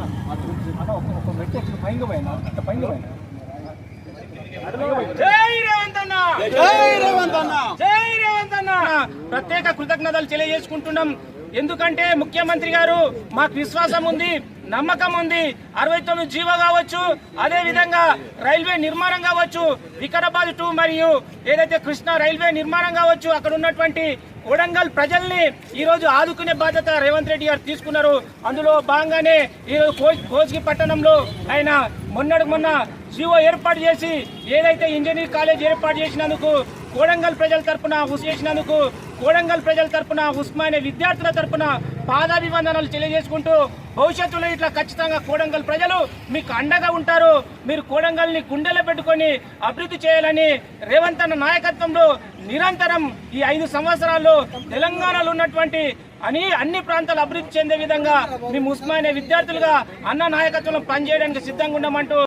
ఒక మెట్టు ఎక్కి పైన పోయినా అంత పైన పోయినా. ప్రత్యేక కృతజ్ఞతలు తెలియజేసుకుంటున్నాం. ఎందుకంటే ముఖ్యమంత్రి గారు మాకు విశ్వాసం ఉంది. నమ్మకం ఉంది. అరవై తొమ్మిది జీవో కావచ్చు అదే విధంగా రైల్వే నిర్మాణం కావచ్చు వికారాబాద్ టు మరియు ఏదైతే కృష్ణా రైల్వే నిర్మాణం కావచ్చు అక్కడ ఉన్నటువంటి కొడంగల్ ప్రజల్ని ఈ రోజు ఆదుకునే బాధ్యత రేవంత్ రెడ్డి గారు తీసుకున్నారు. అందులో భాగంగానే ఈ రోజు కోజ్గి పట్టణంలో ఆయన మొన్నటి మొన్న జీవో ఏర్పాటు చేసి ఏదైతే ఇంజనీరింగ్ కాలేజ్ ఏర్పాటు చేసినందుకు కోడంగల్ ప్రజల తరపున ఉస్ చేసినందుకు కోడంగల్ ప్రజల తరపున ఉస్మానియా విద్యార్థుల తరపున పాదాభివందనలు తెలియజేసుకుంటూ భవిష్యత్తులో ఇట్లా ఖచ్చితంగా కోడంగల్ ప్రజలు మీకు అండగా ఉంటారు. మీరు కోడంగల్ని గుండెలో పెట్టుకొని అభివృద్ధి చేయాలని రేవంత్ అన్న నాయకత్వంలో నిరంతరం ఈ ఐదు సంవత్సరాల్లో తెలంగాణలో ఉన్నటువంటి అని అన్ని ప్రాంతాలు అభివృద్ధి చెందే విధంగా మేము ఉస్మానియా విద్యార్థులుగా అన్న నాయకత్వంలో పనిచేయడానికి సిద్ధంగా ఉన్నామంటూ